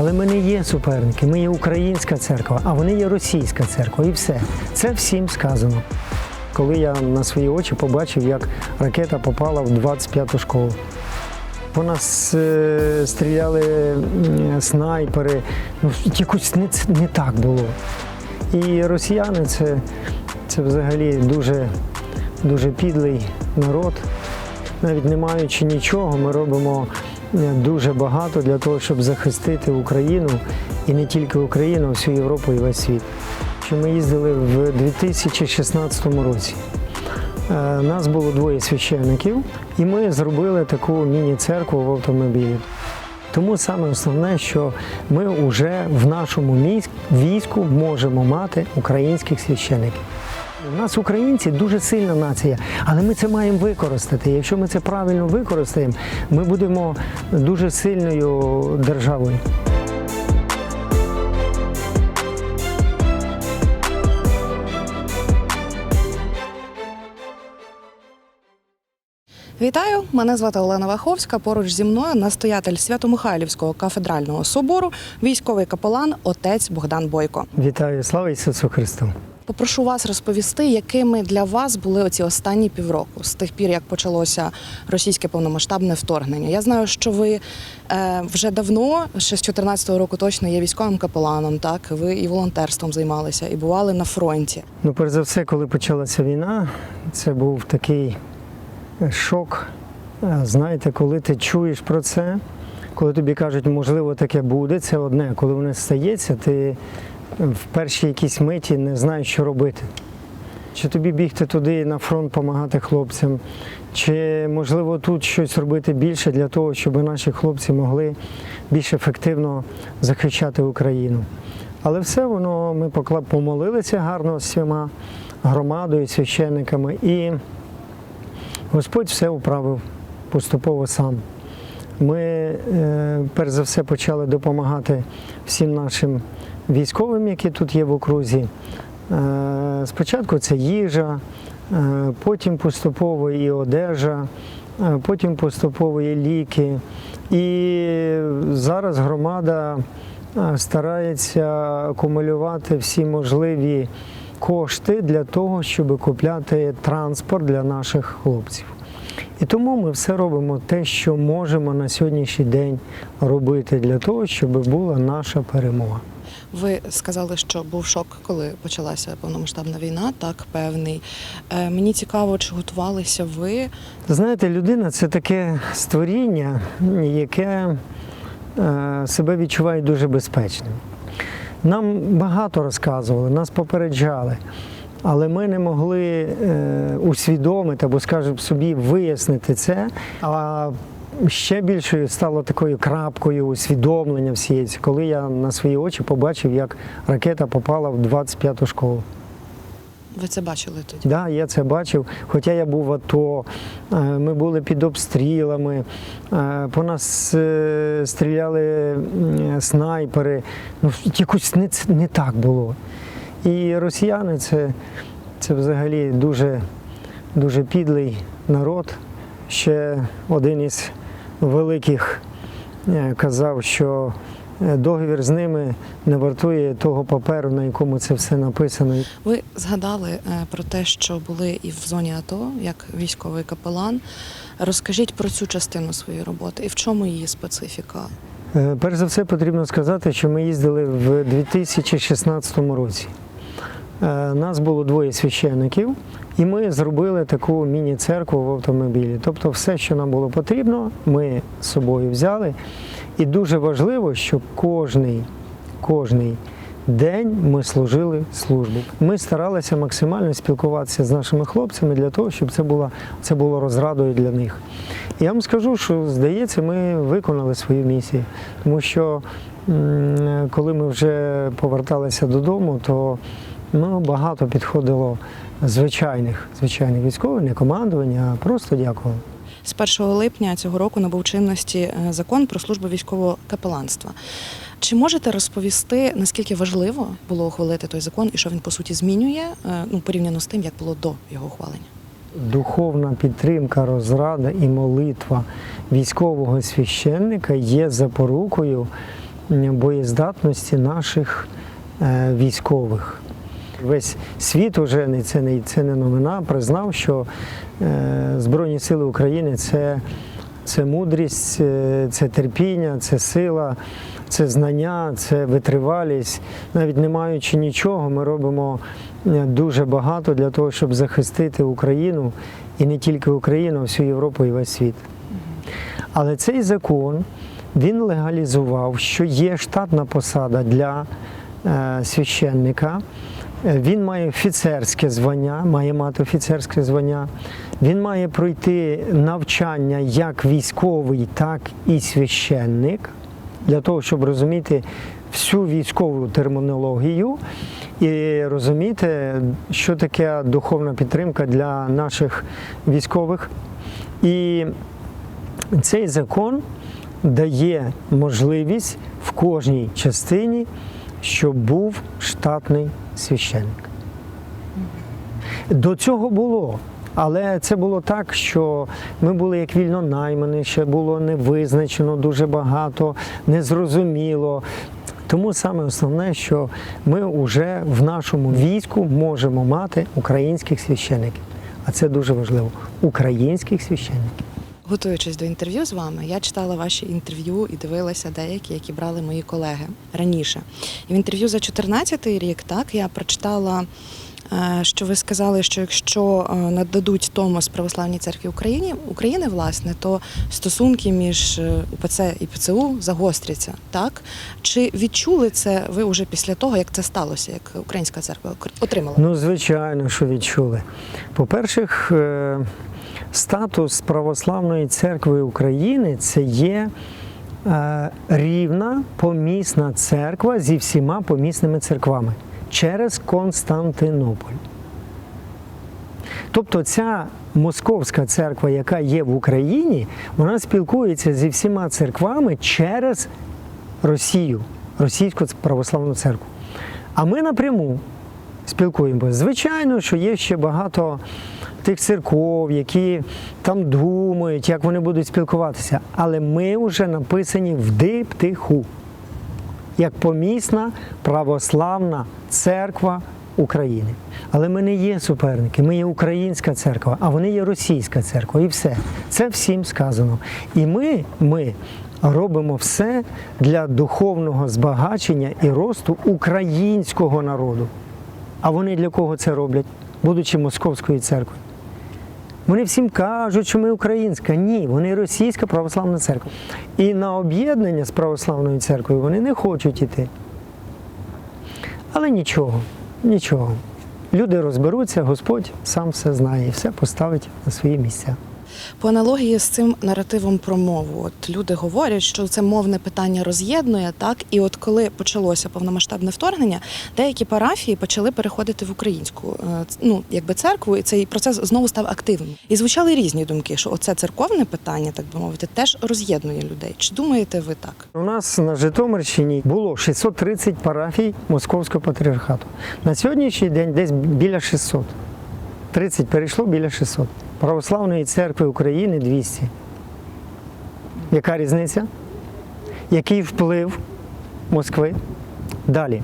Але ми не є суперники, ми є українська церква, а вони є російська церква. І все. Це всім сказано. Коли я на свої очі побачив, як ракета попала в 25-ту школу. По нас е, стріляли снайпери, ну якось не, не так було. І росіяни це, це взагалі дуже, дуже підлий народ. Навіть не маючи нічого, ми робимо дуже багато для того, щоб захистити Україну і не тільки Україну, а всю Європу і весь світ. Ми їздили в 2016 році. Е, Нас було двоє священників, і ми зробили таку міні-церкву в автомобілі. Тому саме основне, що ми вже в нашому війську можемо мати українських священиків. У нас українці дуже сильна нація, але ми це маємо використати. Якщо ми це правильно використаємо, ми будемо дуже сильною державою. Вітаю! Мене звати Олена Ваховська. Поруч зі мною настоятель Свято-Михайлівського кафедрального собору, військовий капелан, отець Богдан Бойко. Вітаю, слава Ісусу Христу! Попрошу вас розповісти, якими для вас були оці останні півроку з тих пір, як почалося російське повномасштабне вторгнення. Я знаю, що ви е, вже давно, ще з 2014 року, точно є військовим капеланом. Так ви і волонтерством займалися, і бували на фронті. Ну, перш за все, коли почалася війна, це був такий е, шок. Е, Знаєте, коли ти чуєш про це, коли тобі кажуть, можливо, таке буде, це одне. Коли воно стається, ти в першій якійсь миті не знаєш, що робити. Чи тобі бігти туди на фронт, допомагати хлопцям, чи можливо тут щось робити більше для того, щоб наші хлопці могли більш ефективно захищати Україну. Але все воно ми помолилися гарно з всіма громадою, священниками, і Господь все управив поступово сам. Ми е, перш за все почали допомагати всім нашим військовим, які тут є в окрузі. Е, Спочатку це їжа, е, потім поступово і одежа, е, потім поступово і ліки. І зараз громада старається акумулювати всі можливі кошти для того, щоб купляти транспорт для наших хлопців. І тому ми все робимо те, що можемо на сьогоднішній день робити для того, щоб була наша перемога. Ви сказали, що був шок, коли почалася повномасштабна війна, так певний. Е, мені цікаво, чи готувалися ви Знаєте, людина це таке створіння, яке е, себе відчуває дуже безпечним. Нам багато розказували, нас попереджали, але ми не могли е, усвідомити або, скажімо, собі вияснити це. А ще більшою стало такою крапкою усвідомлення всієї, коли я на свої очі побачив, як ракета попала в 25-ту школу. ви це бачили тоді? Да, я це бачив. Хоча я був в АТО, е, ми були під обстрілами, е, по нас е, стріляли снайпери. Ну, якось не, не так було. І росіяни це, це взагалі дуже, дуже підлий народ. Ще один із великих е, казав, що е, договір з ними не вартує того паперу, на якому це все написано. Ви згадали е, про те, що були і в зоні АТО, як військовий капелан. Розкажіть про цю частину своєї роботи і в чому її специфіка? Перш за все потрібно сказати, що ми їздили в 2016 році. Е, Нас було двоє священників, і ми зробили таку міні-церкву в автомобілі. Тобто, все, що нам було потрібно, ми з собою взяли. І дуже важливо, щоб кожний, кожний день ми служили службу. Ми старалися максимально спілкуватися з нашими хлопцями для того, щоб це було, це було розрадою для них. Я вам скажу, що здається, ми виконали свою місію, тому що коли ми вже поверталися додому, то ну, багато підходило звичайних, звичайних військових, не командування, а просто дякували. З 1 липня цього року набув чинності е, закон про службу військового капеланства. Чи можете розповісти, наскільки важливо було ухвалити той закон і що він по суті змінює е, ну порівняно з тим, як було до його ухвалення? Духовна підтримка, розрада і молитва військового священника є запорукою боєздатності наших е, військових. Весь світ уже не це не це не новина, признав, що е, Збройні Сили України це, це мудрість, е, це терпіння, це сила, це знання, це витривалість. Навіть не маючи нічого, ми робимо е, дуже багато для того, щоб захистити Україну і не тільки Україну, а всю Європу і весь світ. Але цей закон він легалізував, що є штатна посада для священника. Е, Він має офіцерське звання, має мати офіцерське звання. Він має пройти навчання як військовий, так і священник для того, щоб розуміти всю військову термінологію і розуміти, що таке духовна підтримка для наших військових. І цей закон дає можливість в кожній частині, щоб був штатний священник. До цього було. Але це було так, що ми були як вільно наймані, ще було не визначено дуже багато, незрозуміло. Тому саме основне, що ми вже в нашому війську можемо мати українських священиків. А це дуже важливо українських священиків. Готуючись до інтерв'ю з вами, я читала ваші інтерв'ю і дивилася деякі, які брали мої колеги раніше. І в інтерв'ю за 14 рік, так я прочитала, е, що ви сказали, що якщо е, нададуть Томос Православній церкві України, України, власне, то стосунки між е, УПЦ і ПЦУ загостряться. Так чи відчули це ви вже після того, як це сталося, як Українська церква отримала? Ну, звичайно, що відчули. По-перше, е, статус Православної церкви України це є е, рівна помісна церква зі всіма помісними церквами через Константинополь. Тобто ця московська церква, яка є в Україні, вона спілкується зі всіма церквами через Росію, Російську православну церкву. А ми напряму спілкуємося. Звичайно, що є ще багато тих церков, які там думають, як вони будуть спілкуватися. Але ми вже написані в диптиху, як помісна православна церква України. Але ми не є суперники, ми є українська церква, а вони є російська церква. І все. Це всім сказано. І ми, ми робимо все для духовного збагачення і росту українського народу. А вони для кого це роблять, будучи московською церквою? Вони всім кажуть, що ми українська. Ні, вони російська православна церква. І на об'єднання з православною церквою вони не хочуть іти. Але нічого, нічого. Люди розберуться, Господь сам все знає і все поставить на свої місця. По аналогії з цим наративом про мову, от люди говорять, що це мовне питання роз'єднує, так і от коли почалося повномасштабне вторгнення, деякі парафії почали переходити в українську е, ну якби церкву, і цей процес знову став активним. І звучали різні думки, що оце церковне питання, так би мовити, теж роз'єднує людей. Чи думаєте ви так? У нас на Житомирщині було 630 парафій Московського патріархату. На сьогоднішній день десь біля 600. 30 перейшло біля 600. Православної церкви України 200. Яка різниця? Який вплив Москви? Далі.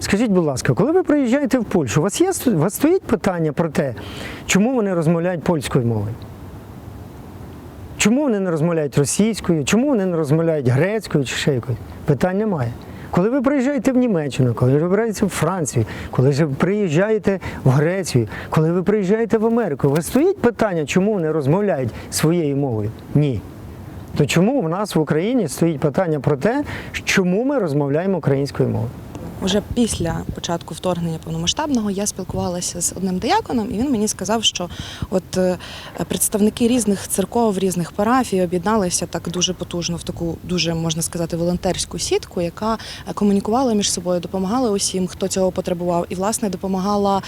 Скажіть, будь ласка, коли ви приїжджаєте в Польщу, у вас є у вас стоїть питання про те, чому вони розмовляють польською мовою? Чому вони не розмовляють російською? Чому вони не розмовляють грецькою чи ще якось? Питань немає. Коли ви приїжджаєте в Німеччину, коли ви приїжджаєте в Францію, коли ви приїжджаєте в Грецію, коли ви приїжджаєте в Америку, у вас стоїть питання, чому вони розмовляють своєю мовою? Ні. То чому в нас в Україні стоїть питання про те, чому ми розмовляємо українською мовою? Уже після початку вторгнення повномасштабного я спілкувалася з одним дияконом, і він мені сказав, що от е, представники різних церков, різних парафій об'єдналися так дуже потужно в таку дуже можна сказати волонтерську сітку, яка комунікувала між собою, допомагала усім, хто цього потребував, і власне допомагала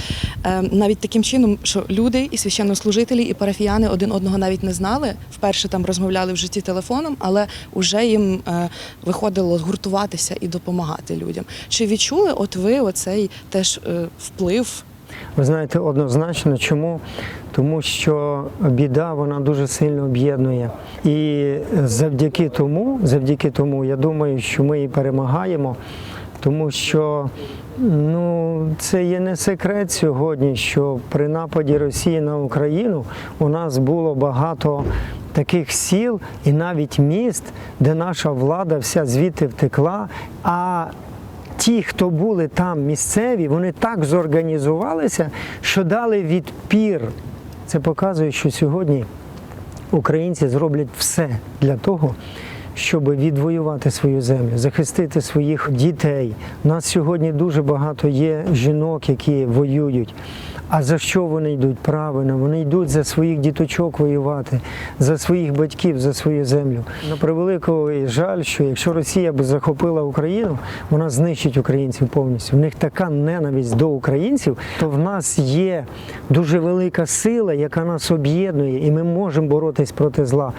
е, навіть таким чином, що люди і священнослужителі, і парафіяни один одного навіть не знали. Вперше там розмовляли в житті телефоном, але вже їм е, виходило згуртуватися і допомагати людям. Чи відчули от ви оцей теж е, вплив Ви знаєте, однозначно, чому? Тому що біда вона дуже сильно об'єднує. І завдяки тому, завдяки тому, я думаю, що ми і перемагаємо, тому що ну, це є не секрет сьогодні, що при нападі Росії на Україну у нас було багато таких сіл і навіть міст, де наша влада вся звідти втекла. а ті, хто були там місцеві, вони так зорганізувалися, що дали відпір. Це показує, що сьогодні українці зроблять все для того, щоб відвоювати свою землю, захистити своїх дітей. У нас сьогодні дуже багато є жінок, які воюють. А за що вони йдуть? Правильно, вони йдуть за своїх діточок воювати, за своїх батьків, за свою землю. На превеликий жаль, що якщо Росія б захопила Україну, вона знищить українців повністю. В них така ненависть до українців, то в нас є дуже велика сила, яка нас об'єднує, і ми можемо боротись проти зла.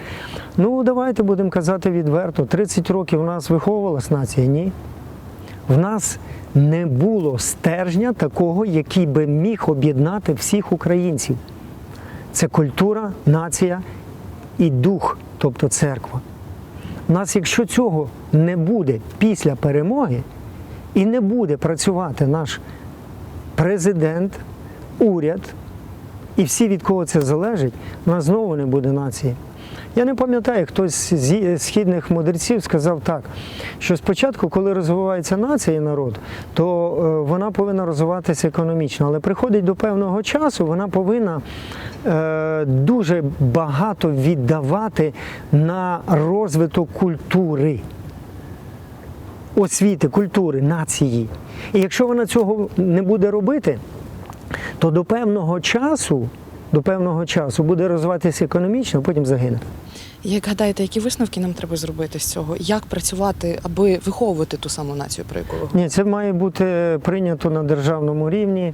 Ну, давайте будемо казати відверто: 30 років у нас виховувалась нація, ні. В нас не було стержня такого, який би міг об'єднати всіх українців. Це культура, нація і дух, тобто церква. У нас, якщо цього не буде після перемоги, і не буде працювати наш президент, уряд і всі, від кого це залежить, у нас знову не буде нації. Я не пам'ятаю, хтось з східних мудреців сказав так, що спочатку, коли розвивається нація і народ, то е, вона повинна розвиватися економічно, але приходить до певного часу, вона повинна е, дуже багато віддавати на розвиток культури. Освіти, культури, нації. І якщо вона цього не буде робити, то до певного часу, до певного часу буде розвиватися економічно, а потім загине. Як гадаєте, які висновки нам треба зробити з цього? Як працювати, аби виховувати ту саму націю, про яку ви говорите? Ні, це має бути прийнято на державному рівні.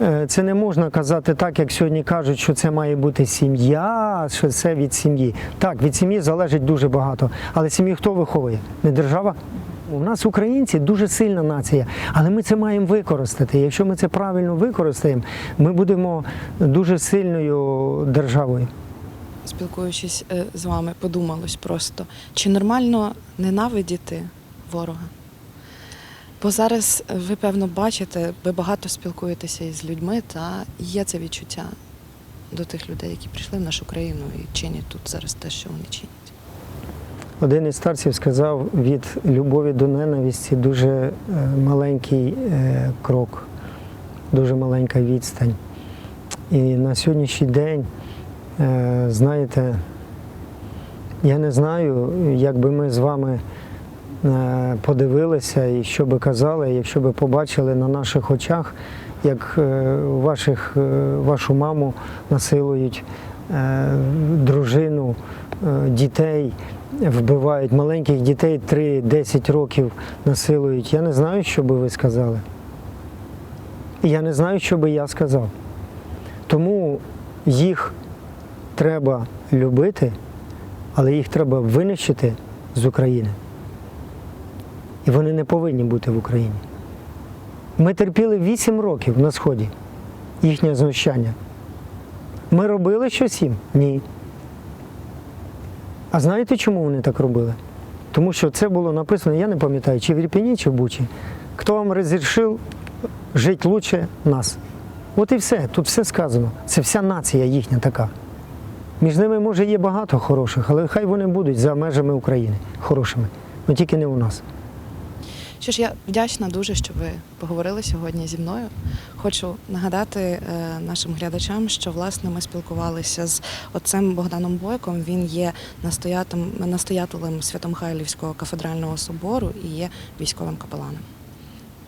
Е, Це не можна казати так, як сьогодні кажуть, що це має бути сім'я, що це від сім'ї. Так, від сім'ї залежить дуже багато. Але сім'ю хто виховує? Не держава? У нас українці дуже сильна нація, але ми це маємо використати. Якщо ми це правильно використаємо, ми будемо дуже сильною державою. Спілкуючись е, з вами, подумалось просто, чи нормально ненавидіти ворога? Бо зараз ви, певно, бачите, ви багато спілкуєтеся із людьми, та є це відчуття до тих людей, які прийшли в нашу країну і чинять тут зараз те, що вони чинять. Один із старців сказав, від любові до ненависті дуже е, маленький е, крок, дуже маленька відстань. І на сьогоднішній день, знаєте, я не знаю, як би ми з вами е, подивилися і що би казали, якщо би побачили на наших очах, як е, ваших, е, вашу маму насилують, е, дружину, е, дітей вбивають, маленьких дітей 3-10 років насилують. Я не знаю, що би ви сказали. І я не знаю, що би я сказав. Тому їх треба любити, але їх треба винищити з України. І вони не повинні бути в Україні. Ми терпіли 8 років на Сході їхнє знущання. Ми робили щось їм? Ні. А знаєте, чому вони так робили? Тому що це було написано, я не пам'ятаю, чи в Ірпені, чи в Бучі. Хто вам розрішив жити лучше нас? От і все, тут все сказано. Це вся нація їхня така. Між ними, може, є багато хороших, але хай вони будуть за межами України хорошими. Ну тільки не у нас. Що ж, я вдячна дуже, що ви поговорили сьогодні зі мною. Хочу нагадати е, нашим глядачам, що власне ми спілкувалися з отцем Богданом Бойком. Він є настоятелем Святомихайлівського кафедрального собору і є військовим капеланом.